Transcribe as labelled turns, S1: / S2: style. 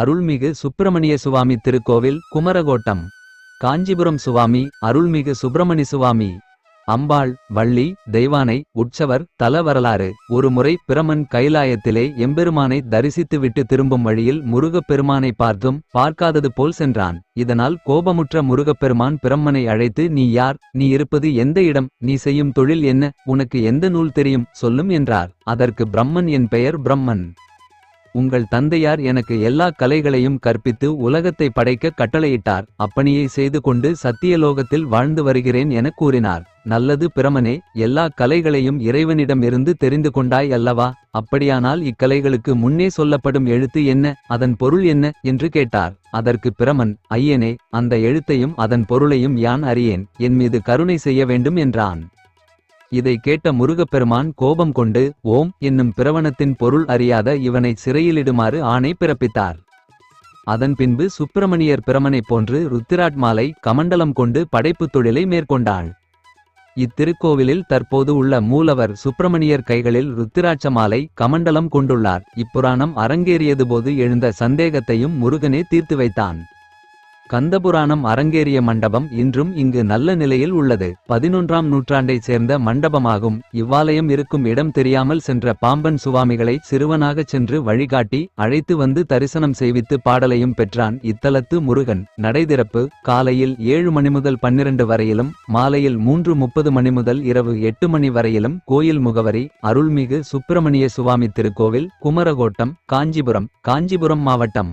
S1: அருள்மிகு சுப்பிரமணிய சுவாமி திருக்கோவில் குமரகோட்டம். காஞ்சிபுரம் சுவாமி அருள்மிகு சுப்பிரமணி சுவாமி. அம்பாள் வள்ளி தெய்வானை உற்சவர் தல வரலாறு. ஒருமுறை பிரமன் கைலாயத்திலே எம்பெருமானை தரிசித்துவிட்டு திரும்பும் வழியில் முருகப்பெருமானை பார்த்தும் பார்க்காதது போல் சென்றான். இதனால் கோபமுற்ற முருகப்பெருமான் பிரம்மனை அழைத்து நீ யார்? நீ இருப்பது எந்த இடம்? நீ செய்யும் தொழில் என்ன? உனக்கு எந்த நூல் தெரியும்? சொல்லும் என்றார். அதற்கு பிரம்மன் என் பெயர் பிரம்மன். உங்கள் தந்தையார் எனக்கு எல்லா கலைகளையும் கற்பித்து உலகத்தை படைக்க கட்டளையிட்டார். அப்பணியை செய்து கொண்டு சத்தியலோகத்தில் வாழ்ந்து வருகிறேன் எனக் கூறினார். நல்லது பிரமனே எல்லா கலைகளையும் இறைவனிடமிருந்து தெரிந்து கொண்டாய் அல்லவா? அப்படியானால் இக்கலைகளுக்கு முன்னே சொல்லப்படும் எழுத்து என்ன? அதன் பொருள் என்ன? என்று கேட்டார். அதற்கு பிரமன் ஐயனே அந்த எழுத்தையும் அதன் பொருளையும் யான் அறியேன்? என் மீது கருணை செய்ய வேண்டும் என்றான். இதை கேட்ட முருகப்பெருமான் கோபம் கொண்டு ஓம் என்னும் பிரவணத்தின் பொருள் அறியாத இவனை சிறையிலிடுமாறு ஆணை பிறப்பித்தார். அதன் பின்பு சுப்பிரமணியர் பிரமனைப் போன்று ருத்திராட்மாலை கமண்டலம் கொண்டு படைப்புத் தொழிலை மேற்கொண்டாள். இத்திருக்கோவிலில் தற்போது உள்ள மூலவர் சுப்பிரமணியர் கைகளில் ருத்திராட்ச மாலை கமண்டலம் கொண்டுள்ளார். இப்புராணம் அரங்கேறியது போது எழுந்த சந்தேகத்தையும் முருகனே தீர்த்து வைத்தான். கந்தபுராணம் அரங்கேறிய மண்டபம் இன்றும் இங்கு நல்ல நிலையில் உள்ளது. பதினொன்றாம் நூற்றாண்டைச் சேர்ந்த மண்டபமாகும். இவ்வாலயம் இருக்கும் இடம் தெரியாமல் சென்ற பாம்பன் சுவாமிகளை சிறுவனாகச் சென்று வழிகாட்டி அழைத்து வந்து தரிசனம் செய்வித்து பாடலையும் பெற்றான் இத்தலத்து முருகன். நடைதிறப்பு காலையில் ஏழு மணி முதல் பன்னிரண்டு வரையிலும் மாலையில் மூன்று முப்பது மணி முதல் இரவு எட்டு மணி வரையிலும் கோயில் முகவரி அருள்மிகு சுப்பிரமணிய சுவாமி திருக்கோவில் குமரகோட்டம் காஞ்சிபுரம் காஞ்சிபுரம் மாவட்டம்.